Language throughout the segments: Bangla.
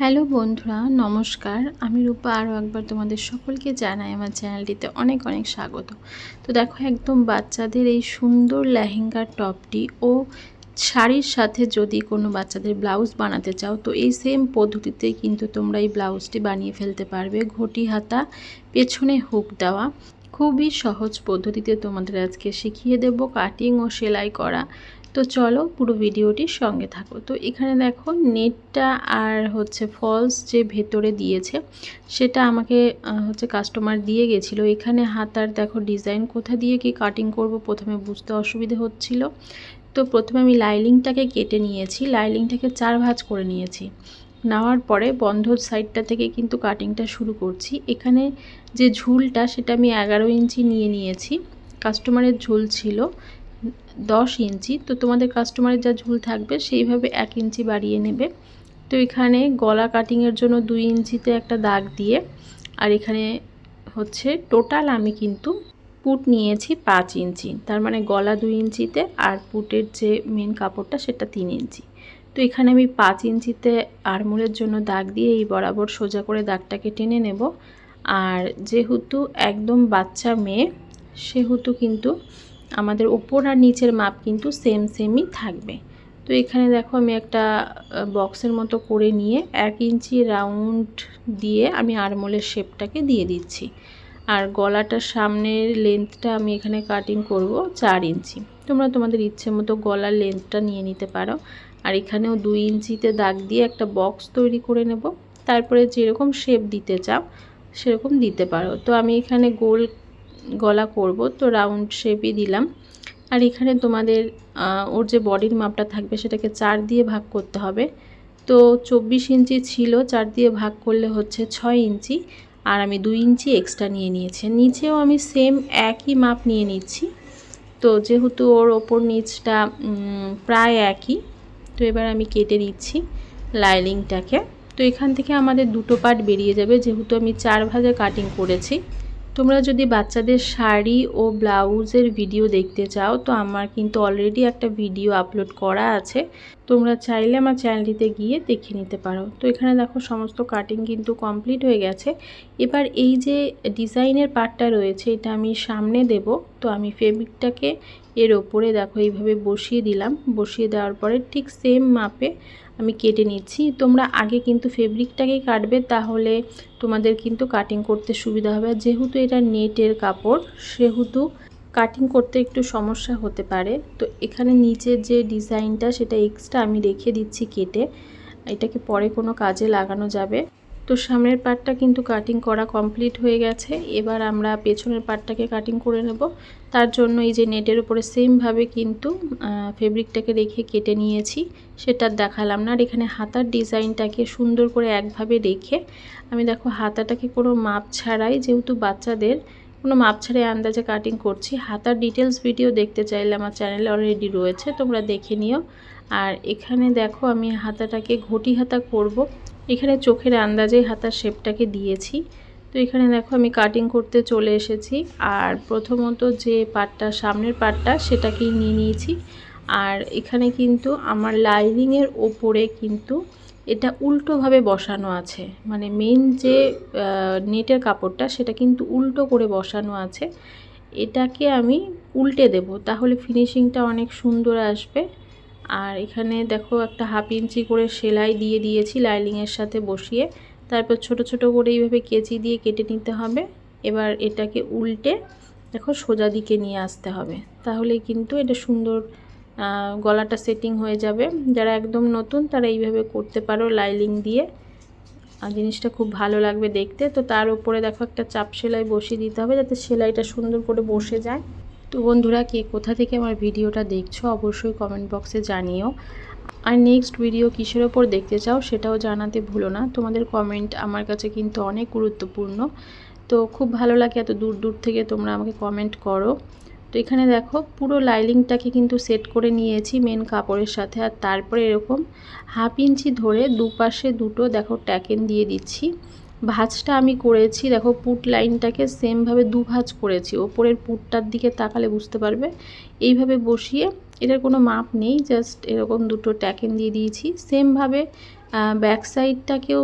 হ্যালো বন্ধুরা, নমস্কার। আমি রূপা আরও একবার তোমাদের সকলকে জানাই আমার চ্যানেলটিতে অনেক অনেক স্বাগত। তো দেখো, একদম বাচ্চাদের এই সুন্দর লেহেঙ্গার টপটি ও শাড়ির সাথে যদি কোনো বাচ্চাদের ব্লাউজ বানাতে চাও, তো এই সেম পদ্ধতিতে কিন্তু তোমরা এই ব্লাউজটি বানিয়ে ফেলতে পারবে। ঘটি হাতা, পেছনে হুক দেওয়া। খুবই সহজ পদ্ধতিতে তোমাদের আজকে শিখিয়ে দেব কাটিং ও সেলাই করা। তো চলো পুরো ভিডিওটির সঙ্গে থাকো। তো এখানে দেখো নেটটা আর হচ্ছে ফলস যে ভেতরে দিয়েছে, সেটা আমাকে হচ্ছে কাস্টমার দিয়ে গেছিল। এখানে হাতার দেখো ডিজাইন কোথা দিয়ে কি কাটিং করব প্রথমে বুঝতে অসুবিধে হচ্ছিল। তো প্রথমে আমি লাইলিংটাকে কেটে নিয়েছি লাইলিংটাকে চার ভাঁজ করে নিয়েছি। নেওয়ার পরে বন্ধ সাইডটা থেকে কিন্তু কাটিংটা শুরু করছি। এখানে যে ঝুলটা সেটা আমি এগারো ইঞ্চি নিয়ে নিয়েছি। কাস্টমারের ঝুল ছিল। দশ ইঞ্চি। তো তোমাদের কাস্টমারের যা ঝুল থাকবে সেইভাবে এক ইঞ্চি বাড়িয়ে নেবে। তো এখানে গলা কাটিংয়ের জন্য দুই ইঞ্চিতে একটা দাগ দিয়ে, আর এখানে হচ্ছে টোটাল আমি কিন্তু পুট নিয়েছি পাঁচ ইঞ্চি। তার মানে গলা দুই ইঞ্চিতে আর পুটের যে মেন কাপড়টা সেটা তিন ইঞ্চি। তো এখানে আমি পাঁচ ইঞ্চিতে আরমোলের জন্য দাগ দিয়ে এই বরাবর সোজা করে দাগটাকে টেনে নেব। আর যেহেতু একদম বাচ্চা মেয়ে, সেহেতু কিন্তু আমাদের ওপর আর নিচের মাপ কিন্তু সেম সেমই থাকবে। তো এখানে দেখো আমি একটা বক্সের মতো করে নিয়ে এক ইঞ্চি রাউন্ড দিয়ে আমি আরমোলের শেপটাকে দিয়ে দিচ্ছি। আর গলাটার সামনের লেন্থটা আমি এখানে কাটিং করব চার ইঞ্চি। তোমরা তোমাদের ইচ্ছে মতো গলার লেন্থটা নিয়ে নিতে পারো। আর এখানেও দুই ইঞ্চিতে দাগ দিয়ে একটা বক্স তৈরি করে নেব। তারপরে যেরকম শেপ দিতে চাও, সেরকম দিতে পারো। তো আমি এখানে গোল গলা করব, তো রাউন্ড শেপই দিলাম। আর এখানে তোমাদের ওর যে বডির মাপটা থাকবে সেটাকে চার দিয়ে ভাগ করতে হবে। তো চব্বিশ ইঞ্চি ছিল, চার দিয়ে ভাগ করলে হচ্ছে ছয় ইঞ্চি। আর আমি দুই ইঞ্চি এক্সট্রা নিয়ে নিয়েছি। নিচেও আমি সেম একই মাপ নিয়ে নিচ্ছি। তো যেহেতু ওর ওপর নিচটা প্রায় একই, তো এবার আমি কেটে নিচ্ছি লাইলিংটাকে তো এখান থেকে আমাদের দুটো পার্ট বেরিয়ে যাবে। যেহেতু আমি চার ভাগে কাটিং করেছি তোমরা যদি বাচ্চাদের শাড়ি ও ব্লাউজের ভিডিও দেখতে চাও, তো আমার কিন্তু অলরেডি একটা ভিডিও আপলোড করা আছে। তোমরা চাইলে আমার চ্যানেলটিতে গিয়ে দেখে নিতে পারো। তো এখানে দেখো, সমস্ত কাটিং কিন্তু কমপ্লিট হয়ে গেছে। এবার এই যে ডিজাইনের পার্টটা রয়েছে, এটা আমি সামনে দেব। তো আমি ফেব্রিকটাকে এর ওপরে দেখো, এইভাবে বসিয়ে দিলাম। বসিয়ে দেওয়ার পরে ঠিক সেম মাপে আমি কেটে নিচ্ছি। তোমরা আগে কিন্তু ফেব্রিকটাকে কাটবে, তাহলে তোমাদের কিন্তু কাটিং করতে সুবিধা হবে। যেহেতু এটা নেটের কাপড়, সেহেতু কাটিং করতে একটু সমস্যা হতে পারে। তো এখানে নিচে যে ডিজাইনটা সেটা এক্সট্রা আমি রেখে দিচ্ছি কেটে। এটাকে পরে কোনো কাজে লাগানো যাবে। তো সামনের পার্টটা কিন্তু কাটিং করা কমপ্লিট হয়ে গেছে। এবার আমরা পেছনের পার্টটাকে কাটিং করে নেব। তার জন্য এই যে নেটের উপরে সেমভাবে কিন্তু ফেব্রিকটাকে রেখে কেটে নিয়েছি, সেটা দেখালাম না। আর এখানে হাতার ডিজাইনটাকে সুন্দর করে একভাবে রেখে, আমি দেখো হাতাটাকে কোনো মাপ ছাড়াই, যেহেতু বাচ্চাদের কোনো মাপ ছাড়াই আন্দাজে কাটিং করছি, হাতার ডিটেলস ভিডিও দেখতে চাইলে আমার চ্যানেলে অলরেডি রয়েছে, তোমরা দেখে নিও। আর এখানে দেখো আমি হাতাটাকে ঘটি হাতা করব। এখানে চোখের আন্দাজে হাতার শেপটাকে দিয়েছি। তো এখানে দেখো আমি কাটিং করতে চলে এসেছি। আর প্রথমত যে পাটটা, সামনের পাটটা, সেটাকেই নিয়ে নিয়েছি। আর এখানে কিন্তু আমার লাইনিংয়ের ওপরে কিন্তু এটা উল্টোভাবে বসানো আছে। মানে মেন যে নেটের কাপড়টা, সেটা কিন্তু উল্টো করে বসানো আছে। এটাকে আমি উল্টে দেব, তাহলে ফিনিশিংটা অনেক সুন্দর আসবে। আর এখানে দেখো একটা হাফ ইঞ্চি করে সেলাই দিয়ে দিয়েছি লাইলিংয়ের সাথে বসিয়ে। তারপর ছোট ছোট করে এইভাবে কেচি দিয়ে কেটে নিতে হবে। এবার এটাকে উল্টে দেখো সোজা দিকে নিয়ে আসতে হবে। তাহলে কিন্তু এটা সুন্দর গলাটা সেটিং হয়ে যাবে। যারা একদম নতুন তারা এইভাবে করতে পারো লাইলিং দিয়ে। আর জিনিসটা খুব ভালো লাগবে দেখতে। তো তার উপরে দেখো একটা চাপ সেলাই বসিয়ে দিতে হবে যাতে সেলাইটা সুন্দর করে বসে যায়। তো বন্ধুরা, কে কোথা থেকে আমার ভিডিওটা দেখছ অবশ্যই কমেন্ট বক্সে জানিও। আর নেক্সট ভিডিও কিসের ওপর দেখতে চাও সেটাও জানাতে ভুলো না। তোমাদের কমেন্ট আমার কাছে কিন্তু অনেক গুরুত্বপূর্ণ। তো খুব ভালো লাগে এত দূর দূর থেকে তোমরা আমাকে কমেন্ট করো। তো এখানে দেখো, পুরো লাইলিংটাকে কিন্তু সেট করে নিয়েছি মেন কাপড়ের সাথে। আর তারপরে এরকম হাফ ইঞ্চি ধরে দুপাশে দুটো, দেখো ট্যাকেন দিয়ে দিচ্ছি। ভাঁজটা আমি করেছি, দেখো পুট লাইনটাকে সেমভাবে দু ভাঁজ করেছি, ওপরের পুটটার দিকে তাকালে বুঝতে পারবে। এইভাবে বসিয়ে এটার কোনো মাপ নেই জাস্ট এরকম দুটো ট্যাকেন দিয়ে দিয়েছি। সেমভাবে ব্যাক সাইডটাকেও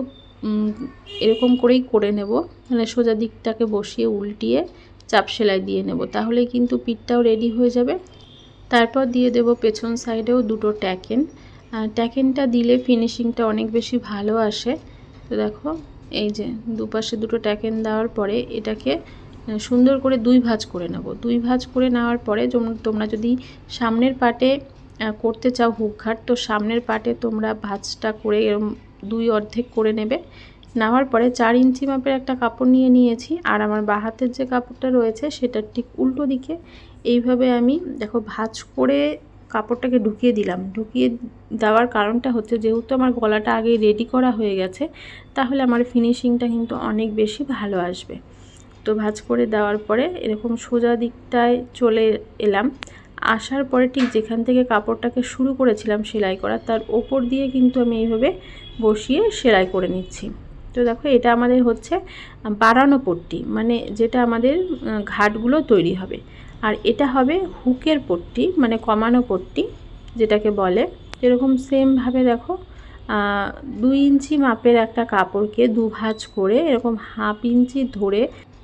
এরকম করেই করে নেব মানে সোজা দিকটাকে বসিয়ে উল্টিয়ে চাপ সেলাই দিয়ে নেব। তাহলে কিন্তু পিঠটাও রেডি হয়ে যাবে। তারপর দিয়ে দেব পেছন সাইডেও দুটো ট্যাকেন। ট্যাকেনটা দিলে ফিনিশিংটা অনেক বেশি ভালো আসে। তো দেখো এই যে দুপাশে দুটো ট্যাকেন দেওয়ার পরে এটাকে সুন্দর করে দুই ভাঁজ করে নেব। দুই ভাঁজ করে নেওয়ার পরে যেমন তোমরা যদি সামনের পাটে করতে চাও হুক ঘাট তো সামনের পাটে তোমরা ভাঁজটা করে এরম দুই অর্ধেক করে নেবে। নেওয়ার পরে চার ইঞ্চি মাপের একটা কাপড় নিয়ে নিয়েছি, আর আমার বাঁ হাতের যে কাপড়টা রয়েছে সেটার ঠিক উল্টো দিকে এইভাবে আমি, দেখো ভাঁজ করে কাপড়টাকে ঢুকিয়ে দিলাম। ঢুকিয়ে দেওয়ার কারণটা হচ্ছে যেহেতু আমার গলাটা আগে রেডি করা হয়ে গেছে, তাহলে আমার ফিনিশিংটা কিন্তু অনেক বেশি ভালো আসবে। তো ভাঁজ করে দেওয়ার পরে এরকম সোজা দিকটায় চলে এলাম। আসার পরে ঠিক যেখান থেকে কাপড়টাকে শুরু করেছিলাম সেলাই করা, তার ওপর দিয়ে কিন্তু আমি এইভাবে বসিয়ে সেলাই করে নিচ্ছি। তো দেখো এটা আমাদের হচ্ছে বাড়ানো পট্টি মানে যেটা আমাদের ঘাটগুলো তৈরি হবে। আর এটা হবে হুকের পট্টি মানে কমানো পট্টি, যেটাকে বলে। এরকম সেমভাবে দেখো দুই ইঞ্চি মাপের একটা কাপড়কে দু ভাঁজ করে এরকম হাফ ইঞ্চি ধরে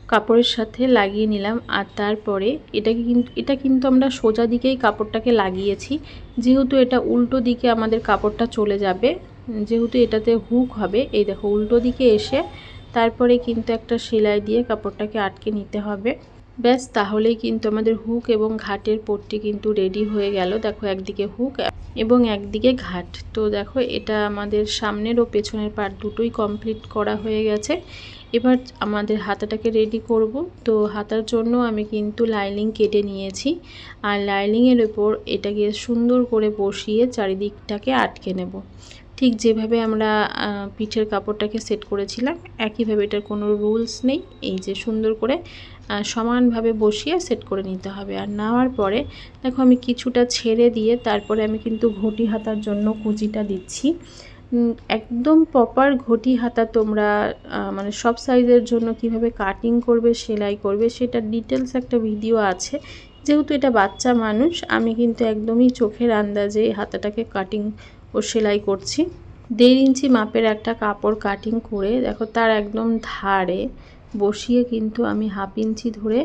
কাপড়ের সাথে লাগিয়ে নিলাম। আর তারপরে এটাকে কিন্তু এটা কিন্তু আমরা সোজা দিকেই কাপড়টাকে লাগিয়েছি। যেহেতু এটা উল্টো দিকে আমাদের কাপড়টা চলে যাবে, যেহেতু এটাতে হুক হবে, এই দেখো উল্টো দিকে এসে তারপরে কিন্তু একটা সেলাই দিয়ে কাপড়টাকে আটকে নিতে হবে। ব্যাস, তাহলেই কিন্তু আমাদের হুক এবং ঘাটের পট্টি কিন্তু রেডি হয়ে গেল। দেখো, একদিকে হুক এবং একদিকে ঘাট। তো দেখো, এটা আমাদের সামনের ও পেছনের পার্ট দুটোই কমপ্লিট করা হয়ে গেছে। এবার আমাদের হাতাটাকে রেডি করব। তো হাতার জন্য আমি কিন্তু লাইনিং কেটে নিয়েছি। আর লাইনিংয়ের ওপর এটাকে সুন্দর করে বসিয়ে চারিদিকটাকে আটকে নেব। ঠিক যেভাবে আমরা পিঠের কাপড়টাকে সেট করেছিলাম, একইভাবে এটার কোনো রুলস নেই। এই যে সুন্দর করে সমানভাবে বসিয়ে সেট করে নিতে হবে। আর নেওয়ার পরে, দেখো আমি কিছুটা ছেড়ে দিয়ে তারপরে আমি কিন্তু ঘটি হাতার জন্য কুচিটা দিচ্ছি। একদম প্রপার ঘটি হাতা তোমরা মানে সব সাইজের জন্য কীভাবে কাটিং করবে, সেলাই করবে সেটা ডিটেলস একটা ভিডিও আছে। যেহেতু এটা বাচ্চা মানুষ, আমি কিন্তু একদমই চোখের আন্দাজে হাতাটাকে কাটিং ও সেলাই করছি। দেড় ইঞ্চি মাপের একটা কাপড় কাটিং করে, দেখো তার একদম ধারে বসিয়ে কিন্তু আমি হাফ ইঞ্চি ধরে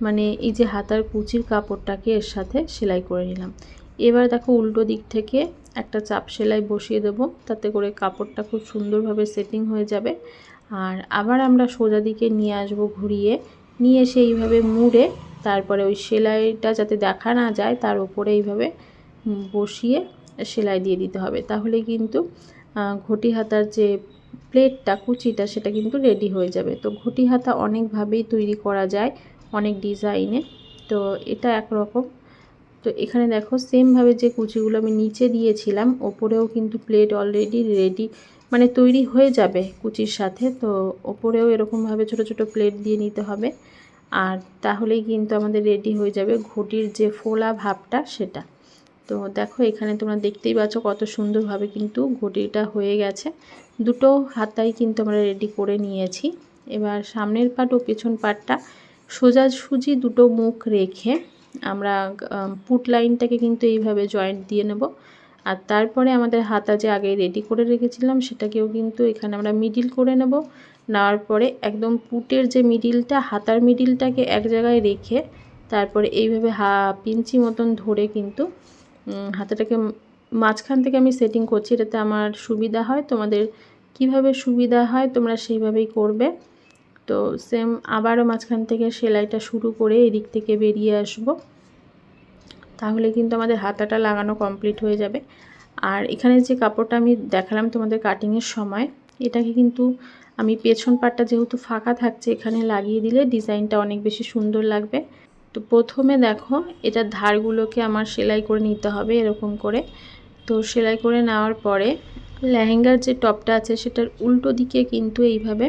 মানে এই যে হাতার কুচির কাপড়টাকে এর সাথে সেলাই করে নিলাম। এবার দেখো উল্টো দিক থেকে একটা চাপ সেলাই বসিয়ে দেবো, তাতে করে কাপড়টা খুব সুন্দরভাবে সেটিং হয়ে যাবে। আর আবার আমরা সোজা দিকে নিয়ে আসব ঘুরিয়ে, নিয়ে এসে এইভাবে মুড়ে তারপরে ওই সেলাইটা যাতে দেখা না যায় তার উপরে এইভাবে বসিয়ে সেলাই দিয়ে দিতে হবে। তাহলে কিন্তু ঘটি হাতার যে প্লেটটা, কুচিটা, সেটা কিন্তু রেডি হয়ে যাবে। তো ঘটি হাতা অনেকভাবেই তৈরি করা যায়, অনেক ডিজাইনে তো এটা একরকম। তো এখানে দেখো সেমভাবে যে কুচিগুলো আমি নিচে দিয়েছিলাম, ওপরেও কিন্তু প্লেট অলরেডি রেডি মানে তৈরি হয়ে যাবে কুচির সাথে। তো ওপরেও এরকমভাবে ছোট ছোট প্লেট দিয়ে নিতে হবে। আর তাহলেই কিন্তু আমাদের রেডি হয়ে যাবে ঘটির যে ফোলা ভাবটা, সেটা। তো দেখো, এখানে তোমরা দেখতেই পাচ্ছ কত সুন্দরভাবে কিন্তু ঘটিটা হয়ে গেছে। দুটো হাতাই কিন্তু আমরা রেডি করে নিয়েছি। এবার সামনের পাট ও পেছন পাটটা সোজাসুজি দুটো মুখ রেখে আমরা পুট লাইনটাকে কিন্তু এইভাবে জয়েন্ট দিয়ে নেব। আর তারপরে আমাদের হাতা যে আগে রেডি করে রেখেছিলাম, সেটাকেও কিন্তু এখানে আমরা মিডিল করে নেব। নেওয়ার পরে একদম পুটের যে মিডিলটা হাতার মিডিলটাকে এক জায়গায় রেখে তারপরে এইভাবে হা পিঞ্চি মতন ধরে কিন্তু হাতাটাকে মাঝখান থেকে আমি সেটিং করছি, এটাতে আমার সুবিধা হয়। তোমাদের কীভাবে সুবিধা হয়, তোমরা সেইভাবেই করবে। তো সেম আবারও মাঝখান থেকে সেলাইটা শুরু করে এদিক থেকে বেরিয়ে আসব। তাহলে কিন্তু আমাদের হাতাটা লাগানো কমপ্লিট হয়ে যাবে। আর এখানে যে কাপড়টা আমি দেখালাম তোমাদের কাটিংয়ের সময়, এটাকে কিন্তু আমি পেছন পাটটা যেহেতু ফাঁকা থাকছে, এখানে লাগিয়ে দিলে ডিজাইনটা অনেক বেশি সুন্দর লাগবে। তো প্রথমে দেখো এটার ধারগুলোকে আমার সেলাই করে নিতে হবে এরকম করে। তো সেলাই করে নেওয়ার পরে লেহেঙ্গার যে টপটা আছে সেটার উল্টো দিকে কিন্তু এইভাবে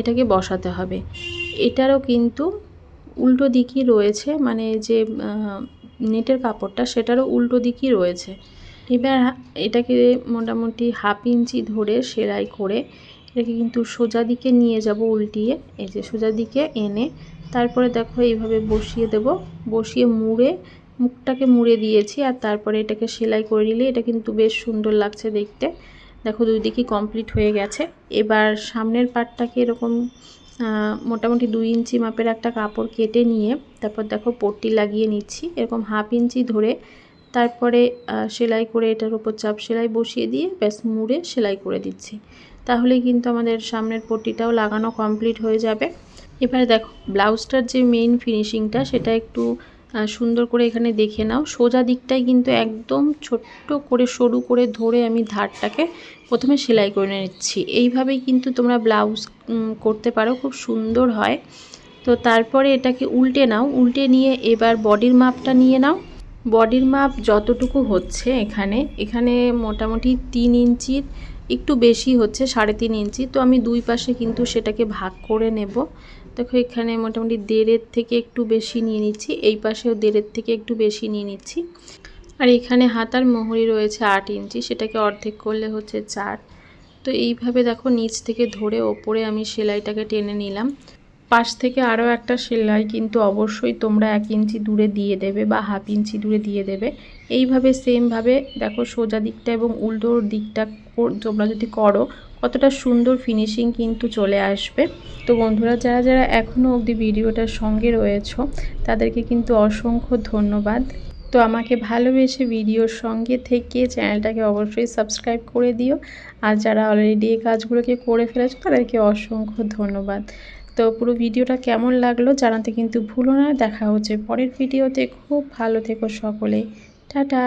এটাকে বসাতে হবে। এটারও কিন্তু উল্টো দিকই রয়েছে মানে যে নেটের কাপড়টা সেটারও উল্টো দিকই রয়েছে। এবার এটাকে মোটামুটি হাফ ইঞ্চি ধরে সেলাই করে এটাকে কিন্তু সোজা দিকে নিয়ে যাব উল্টিয়ে, এই যে সোজা দিকে এনে তারপরে দেখো এইভাবে বসিয়ে দেব। বসিয়ে মুড়ে, মুখটাকে মুড়ে দিয়েছি আর তারপরে এটাকে সেলাই করে নিলে এটা কিন্তু বেশ সুন্দর লাগছে দেখতে। দেখো দুই দিকই কমপ্লিট হয়ে গেছে। এবার সামনের পাটটাকে এরকম মোটামুটি দুই ইঞ্চি মাপের একটা কাপড় কেটে নিয়ে তারপর দেখো পট্টি লাগিয়ে নিচ্ছি, এরকম হাফ ইঞ্চি ধরে। তারপরে সেলাই করে এটার উপর চাপ সেলাই বসিয়ে দিয়ে ব্যাস মুড়ে সেলাই করে দিচ্ছি। তাহলে কিন্তু আমাদের সামনের পট্টিটাও লাগানো কমপ্লিট হয়ে যাবে। এবারে দেখো, ব্লাউজটার যে মেইন ফিনিশিংটা সেটা একটু সুন্দর করে এখানে দেখে নাও। সোজা দিকটাই কিন্তু একদম ছোট্ট করে সরু করে ধরে আমি ধারটাকে প্রথমে সেলাই করে নিচ্ছি। এইভাবেই কিন্তু তোমরা ব্লাউজ করতে পারো, খুব সুন্দর হয়। তো তারপরে এটাকে উল্টে নাও, উল্টে নিয়ে এবার বডির মাপটা নিয়ে নাও। বডির মাপ যতটুকু হচ্ছে এখানে এখানে মোটামুটি তিন ইঞ্চির, একটু বেশি হচ্ছে, সাড়ে তিন ইঞ্চি। তো আমি দুই পাশে কিন্তু সেটাকে ভাগ করে নেব। দেখো, এখানে মোটামুটি দেড়ের থেকে একটু বেশি নিয়ে নিচ্ছি, এই পাশেও দেড়ের থেকে একটু বেশি নিয়ে নিচ্ছি। আর এখানে হাতার মোহরি রয়েছে আট ইঞ্চি, সেটাকে অর্ধেক করলে হচ্ছে চার। তো এইভাবে দেখো, নিচ থেকে ধরে ওপরে আমি সেলাইটাকে টেনে নিলাম। পাশ থেকে আরও একটা সেলাই কিন্তু অবশ্যই তোমরা এক ইঞ্চি দূরে দিয়ে দেবে বা হাফ ইঞ্চি দূরে দিয়ে দেবে। এইভাবে সেমভাবে দেখো, সোজা দিকটা এবং উল্টোর দিকটা তোমরা যদি করো কতটা সুন্দর ফিনিশিং কিন্তু চলে আসবে। তো বন্ধুরা, যারা যারা এখনও অবধি ভিডিওটার সঙ্গে রয়েছ, তাদেরকে কিন্তু অসংখ্য ধন্যবাদ। তো আমাকে ভালোবেসে ভিডিওর সঙ্গে থেকে চ্যানেলটাকে অবশ্যই সাবস্ক্রাইব করে দিও। আর যারা অলরেডি এই কাজগুলোকে করে ফেলেছো, তাদেরকে অসংখ্য ধন্যবাদ। তো পুরো ভিডিওটা কেমন লাগল জানাতে কিন্তু ভুলো না। দেখা হচ্ছে পরের ভিডিওতে। খুব ভালো থেকো সকলে। টাটা।